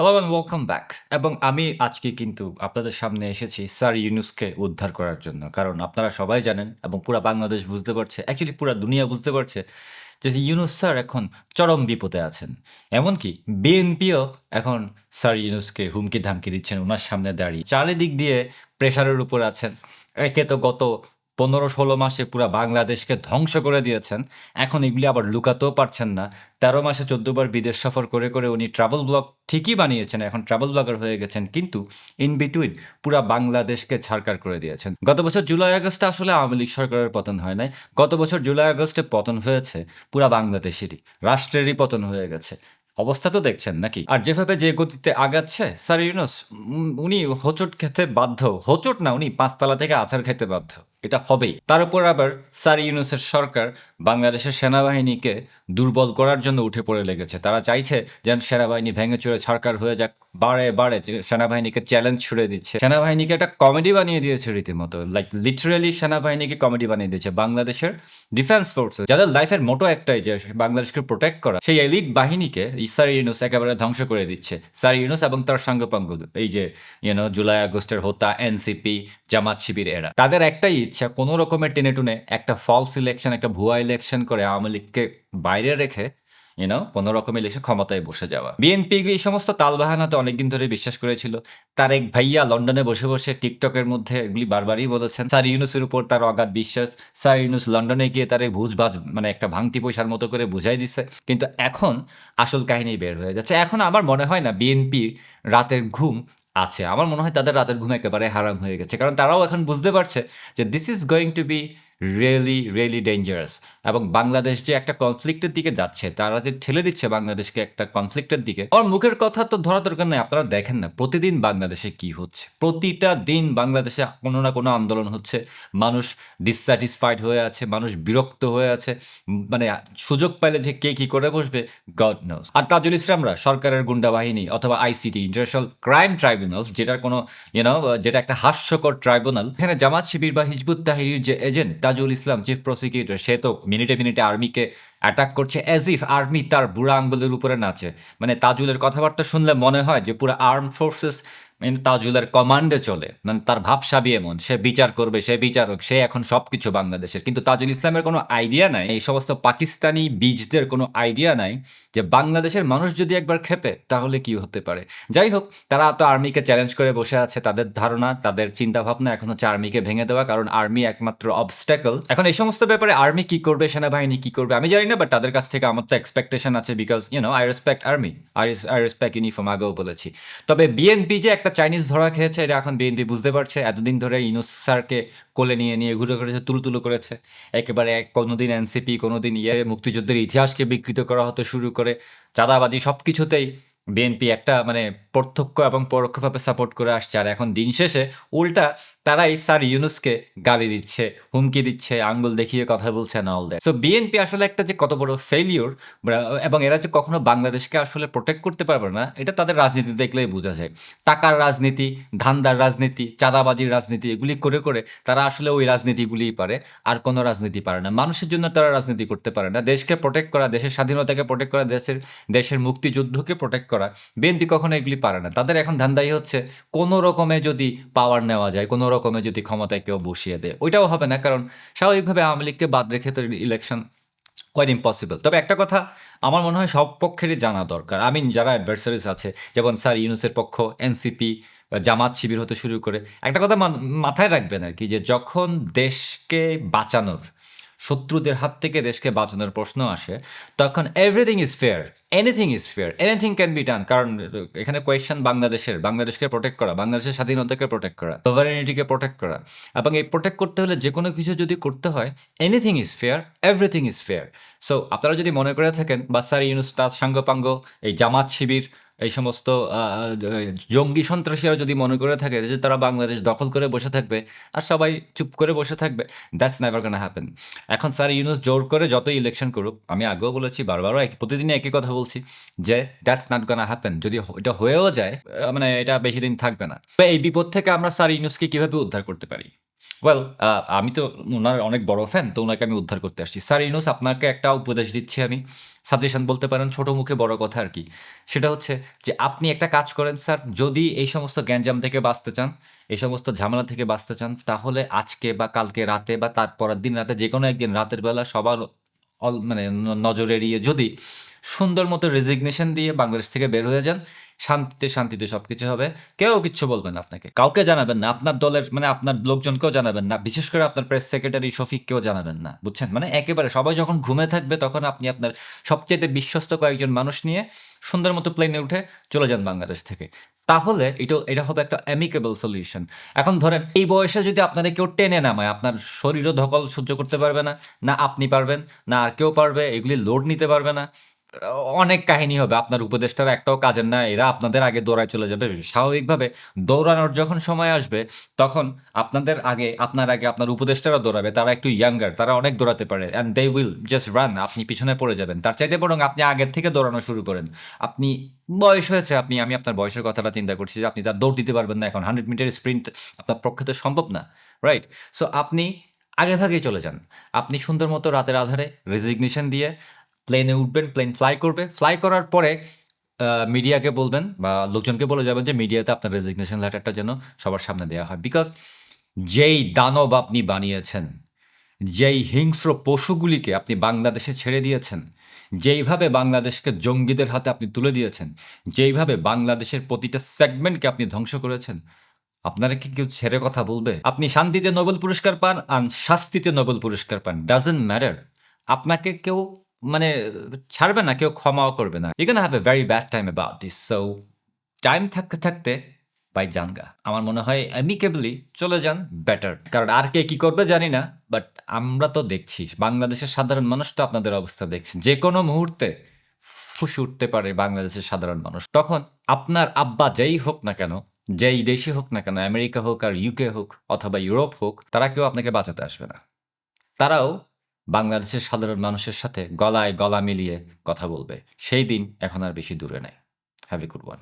Hello and welcome back এবং আমি আজকে কিন্তু আপনাদের সামনে এসেছি স্যার ইউনুসকে উদ্ধার করার জন্য। কারণ আপনারা সবাই জানেন এবং পুরা বাংলাদেশ বুঝতে পারছে অ্যাকচুয়ালি পুরা দুনিয়া বুঝতে পারছে যে ইউনুস স্যার এখন চরম বিপদে আছেন। এমনকি বিএনপিও এখন স্যার ইউনুসকে হুমকি ধামকি দিচ্ছেন ওনার সামনে দাঁড়িয়ে। চারিদিক দিয়ে প্রেশারের উপর আছেন। একে তো গত পনেরো ষোলো মাসে পুরো বাংলাদেশকে ধ্বংস করে দিয়েছেন। এখন এগুলি আবার লুকাতেও পারছেন না। তেরো মাসে চোদ্দবার বিদেশ সফর করে করে উনি ট্রাভেল ব্লগ ঠিকই বানিয়েছেন, এখন ট্রাভেল ব্লগার হয়ে গেছেন, কিন্তু ইন বিটুইন পুরা বাংলাদেশকে ছাড়কার করে দিয়েছেন। গত বছর জুলাই, আগস্টে আসলে আওয়ামী লীগ সরকারের পতন হয় নাই। গত বছর জুলাই, আগস্টে পতন হয়েছে পুরা বাংলাদেশেরই, রাষ্ট্রেরই পতন হয়ে গেছে। অবস্থা তো দেখছেন নাকি? আর যেভাবে যে গতিতে আগাচ্ছে, স্যার ইউনুস উনি হোঁচট খেতে বাধ্য, হোঁচট না, উনি পাঁচতলা থেকে আছাড় খেতে বাধ্য। এটা হবেই। তার উপর আবার স্যার ইউনুসের সরকার বাংলাদেশের সেনাবাহিনীকে দুর্বল করার জন্য উঠে পড়ে লেগেছে। তারা চাইছে যেন সেনাবাহিনী ভেঙে চুরে সরকার হয়ে যাক, বারে বারে সেনাবাহিনীকে চ্যালেঞ্জ ছুড়ে দিচ্ছে। সেনাবাহিনীকে একটা কমেডি বানিয়ে দিয়েছে রীতিমতো। লাইক লিটারেলি সেনাবাহিনীকে কমেডি বানিয়ে দিয়েছে বাংলাদেশের ডিফেন্স ফোর্সেস যাদের লাইফের মোটো একটাই যে বাংলাদেশকে প্রোটেক্ট করা, সেই এলিট বাহিনীকে স্যার ইউনুস একেবারে ধ্বংস করে দিচ্ছে। স্যার ইউনুস এবং তার সঙ্গপাঙ্গ, এই যে ইউনো জুলাই আগস্টের হোতা এনসিপি জামাত শিবির এরা। তাদের একটাই ইচ্ছা কোনো রকমের টেনে টুনে একটা ফলস ইলেকশন একটা ভুয়া ইলেকশন করে আওয়ামী লীগকে বাইরে রেখে ইউনো কোনো রকম ইলেকশন ক্ষমতায় বসে যাওয়া। বিএনপি এই সমস্ত তালবাহানাতে অনেকদিন ধরে বিশ্বাস করেছিল। তার এক ভাইয়া লন্ডনে বসে বসে টিকটকের মধ্যে এগুলি বারবারই বলেছেন। স্যার ইউনুসের উপর তার অগাধ বিশ্বাস। স্যার ইউনুস লন্ডনে গিয়ে তার এই ভুজভাজ মানে একটা ভাঙতি পয়সার মতো করে বুঝাই দিছে। কিন্তু এখন আসল কাহিনী বের হয়ে যাচ্ছে। এখন আমার মনে হয় না বিএনপির রাতের ঘুম আছে। আমার মনে হয় তাদের রাতের ঘুম একেবারে হারাম হয়ে গেছে। কারণ তারাও এখন বুঝতে পারছে যে this is going to be really really dangerous এবং বাংলাদেশ যে একটা কনফ্লিক্টের দিকে যাচ্ছে, তারা যে ঠেলে দিচ্ছে বাংলাদেশকে একটা কনফ্লিক্টের দিকে আমার মুখের কথা তো ধরা দরকার নেই, আপনারা দেখেন না প্রতিদিন বাংলাদেশে কি হচ্ছে। প্রতিটা দিন বাংলাদেশে কোনো না কোনো আন্দোলন হচ্ছে, মানুষ ডিসস্যাটিসফাইড হয়ে আছে, মানুষ বিরক্ত হয়ে আছে মানে সুযোগ পাইলে যে কে কি করে বসবে গড নোস আর তাজুল ইসলামরা সরকারের গুন্ডা বাহিনী অথবা আইসিটি ইন্টারন্যাশনাল ক্রাইম ট্রাইব্যুনালস যেটার কোনো ইউনো যেটা একটা হাস্যকর ট্রাইব্যুনাল এখানে জামাত শিবির বা হিজবুত তাহিরির যে agent Tajul Islam chief prosecutor সে তো মিনিটে মিনিটে আর্মিকে অ্যাটাক করছে অ্যাজ ইফ আর্মি তার বুড়া আঙ্গুলের উপরে নাচে। মানে তাজুলের কথাবার্তা শুনলে মনে হয় যে পুরো আর্ম ফোর্সেস তাজুলের কমান্ডে চলে। মানে তার ভাবসাবি এমন সে বিচার করবে, সে বিচারক, সে এখন সবকিছু বাংলাদেশের। কিন্তু তাজুল ইসলামের কোনো আইডিয়া নাই, এই সমস্ত পাকিস্তানি বীজদের কোনো আইডিয়া নাই যে বাংলাদেশের মানুষ যদি একবার খেপে, তাহলে কি হতে পারে? যাই হোক, তারা তো আর্মিকে চ্যালেঞ্জ করে বসে আছে, তাদের ধারণা, তাদের চিন্তা ভাবনা এখন হচ্ছে আর্মিকে ভেঙে দেওয়া, কারণ আর্মি একমাত্র অবস্ট্যাকল এখন এই সমস্ত ব্যাপারে আর্মি কি করবে, সেনাবাহিনী কি করবে, আমি জানি না বাট তাদের কাছ থেকে আমার তো এক্সপেকটেশন আছে because you know I respect army I respect uniform আগেও বলেছি। তবে বিএনপি যে একটা চাইনিজ ধরা খেয়েছে, এটা এখন বিএনপি বুঝতে পারছে। এতদিন ধরে ইউনুস স্যারকে কোলে নিয়ে নিয়ে ঘুরে করেছে তুলু তুলু করেছে। একেবারে এক কোনোদিন এনসিপি কোনোদিন ইয়ে মুক্তিযুদ্ধের ইতিহাসকে বিকৃত করা হতে শুরু করে। চাঁদাবাজি সব কিছুতেই বিএনপি একটা মানে প্রত্যক্ষ এবং পরোক্ষভাবে সাপোর্ট করে আসছে। আর এখন দিন শেষে উল্টা তারাই স্যার ইউনুসকে গালি দিচ্ছে, হুমকি দিচ্ছে, আঙ্গুল দেখিয়ে কথা বলছে না অল দ্যাট সো বিএনপি আসলে একটা যে কত বড় ফেলিওর এবং এরা যে কখনো বাংলাদেশকে আসলে প্রোটেক্ট করতে পারবে না, এটা তাদের রাজনীতি দেখলেই বোঝা যায়। টাকার রাজনীতি, ধান্দার রাজনীতি, চাঁদাবাজির রাজনীতি, এগুলি করে করে তারা আসলে ওই রাজনীতিগুলিই পারে, আর কোনো রাজনীতি পারে না। মানুষের জন্য তারা রাজনীতি করতে পারে না। দেশকে প্রোটেক্ট করা, দেশের স্বাধীনতাকে প্রোটেক্ট করা, দেশের দেশের মুক্তিযুদ্ধকে প্রোটেক্ট করা বিএনপি কখনো এগুলি পারে না। তাদের এখন ধান্দাই হচ্ছে কোনো রকমে যদি পাওয়ার নেওয়া যায়, কোনো রকমে যদি ক্ষমতায় কেউ বসিয়ে দেয়, ওইটাও হবে না। কারণ স্বাভাবিকভাবে আওয়ামী লীগকে বাদ রেখে তো ইলেকশন কোয়াইট ইম্পসিবল তবে একটা কথা, আমার মনে হয় সব পক্ষেরই জানা দরকার। আমি যারা অ্যাডভার্সারিজ আছে, যেমন স্যার ইউনুসের পক্ষ এনসিপি জামাত শিবির হতে শুরু করে, একটা কথা মাথায় রাখবেন আর কি, যে যখন দেশকে বাঁচানোর শত্রুদের হাত থেকে দেশকে বাঁচানোর প্রশ্ন আসে, তখন everything is fair anything is fair anything can be done কারণ এখানে কোয়েশ্চেন বাংলাদেশের, বাংলাদেশকে প্রোটেক্ট করা, বাংলাদেশের স্বাধীনতাকে প্রোটেক্ট করা সভারেনিটিকে প্রোটেক্ট করা। এবং এই প্রোটেক্ট করতে হলে যে কোনো কিছু যদি করতে হয় anything is fair everything is fair so আপনারা যদি মনে করে থাকেন বা স্যার ইউনুস তার সাঙ্গপাঙ্গ, এই জামাত শিবির এই সমস্ত জঙ্গি সন্ত্রাসীরা যদি মনে করে থাকে যে তারা বাংলাদেশ দখল করে বসে থাকবে আর সবাই চুপ করে বসে থাকবে দ্যাটস নেভার গানা হ্যাপেন এখন স্যার ইউনুস জোর করে যতই ইলেকশন করুক, আমি আগেও বলেছি, বারবারও এক প্রতিদিনই একই কথা বলছি যে দ্যাটস নট গানা হ্যাপেন যদি এটা হয়েও যায় মানে এটা বেশি দিন থাকবে না। এই বিপদ থেকে আমরা স্যার ইউনুসকে কীভাবে উদ্ধার করতে পারি? ওয়েল আমি তো ওনার অনেক বড় ফ্যান তো ওনাকে আমি উদ্ধার করতে আসছি। স্যার ইনুস, আপনাকে একটা উপদেশ দিচ্ছি আমি। সাজেশন বলতে পারেন, ছোট মুখে বড় কথা আর কি। সেটা হচ্ছে যে, আপনি একটা কাজ করেন স্যার, যদি এই সমস্ত গ্যাঞ্জাম থেকে বাঁচতে চান, এই সমস্ত ঝামেলা থেকে বাঁচতে চান, তাহলে আজকে বা কালকে রাতে বা তার পরের দিন রাতে, যে কোনো একদিন রাতের বেলা সবার অল মানে নজর এড়িয়ে যদি সুন্দর মতো রেজিগনেশন দিয়ে বাংলাদেশ থেকে বের হয়ে যান শান্তিতে শান্তিতে সব কিছু হবে। কেউ কিচ্ছু বলবেন আপনাকে। কাউকে জানাবেন না। আপনার দলের মানে আপনার লোকজনকেও জানাবেন না। বিশেষ করে আপনার প্রেস সেক্রেটারি শফিককেও জানাবেন না। বুঝছেন? মানে একেবারে সবাই যখন ঘুমে থাকবে তখন আপনি আপনার সবচেয়ে বিশ্বস্ত কয়েকজন মানুষ নিয়ে সুন্দর মতো প্লেনে উঠে চলে যান বাংলাদেশ থেকে। তাহলে এটা এটা হবে একটা অ্যামিকেবল সলিউশন এখন ধরেন, এই বয়সে যদি আপনারা কেউ টেনে নামায়, আপনার শরীরও ধকল সহ্য করতে পারবে না। না আপনি পারবেন, না আর কেউ পারবে, এগুলি লোড নিতে পারবে না। অনেক কাহিনী হবে। আপনার উপদেষ্টারা একটাও কাজের না এরা আপনাদের আগে দৌড়ায় চলে যাবে। স্বাভাবিকভাবে দৌড়ানোর যখন সময় আসবে, তখন আপনাদের আগে, আপনার আগে আপনার উপদেষ্টারা দৌড়াবে। তারা একটু ইয়াঙ্গার তারা অনেক দৌড়াতে পারে। And they will just run আপনি পিছনে পড়ে যাবেন। তার চাইতে বরং আপনি আগের থেকে দৌড়ানো শুরু করেন। আপনি বয়স হয়েছে, আপনি, আমি আপনার বয়সের কথাটা চিন্তা করছি যে আপনি তার দৌড় দিতে পারবেন না এখন। হান্ড্রেড মিটার স্প্রিন্ট আপনার পক্ষে তো সম্ভব না রাইট সো আপনি আগে ভাগেই চলে যান। আপনি সুন্দর মতো রাতের আধারে রেজিগনেশন দিয়ে প্লেনে উঠবেন প্লেন ফ্লাই করবে। ফ্লাই করার পরে মিডিয়াকে বলবেন বা লোকজনকে বলে যাবেন যে মিডিয়াতে আপনার রেজিগনেশন লেটারটা যেন সবার সামনে দেওয়া হয়। বিকজ যেই দানব আপনি বানিয়েছেন, যেই হিংস্র পশুগুলিকে আপনি বাংলাদেশে ছেড়ে দিয়েছেন, যেইভাবে বাংলাদেশকে জঙ্গিদের হাতে আপনি তুলে দিয়েছেন, যেইভাবে বাংলাদেশের প্রতিটা সেগমেন্টকে আপনি ধ্বংস করেছেন, আপনারা কি কেউ ছেড়ে কথা বলবে? আপনি শান্তিতে নোবেল পুরস্কার পান আর শাস্তিতে নোবেল পুরস্কার পান। ডাজেন্ট ম্যাটার আপনাকে কেউ মানে ছাড়বে না, কেউ ক্ষমাও করবে না। You can have a very bad time about this so time থাকতে থাকতে বাই জানগা আমার মনে হয় অ্যামিকেবলি চলে যান বেটার কারণ আর কে কি করবে জানি না বাট আমরা তো দেখছি, বাংলাদেশের সাধারণ মানুষ তো আপনাদের অবস্থা দেখছে। যে কোনো মুহূর্তে ফুস উঠতে পারে বাংলাদেশের সাধারণ মানুষ। তখন আপনার আব্বা যেই হোক না কেন, যেই দেশে হোক না কেন, আমেরিকা হোক আর ইউকে হোক অথবা ইউরোপ হোক, তারা কেউ আপনাকে বাঁচাতে আসবে না। তারাও বাংলাদেশের সাধারণ মানুষের সাথে গলায় গলা মিলিয়ে কথা বলবে। সেই দিন এখন আর বেশি দূরে নেই। Have a good one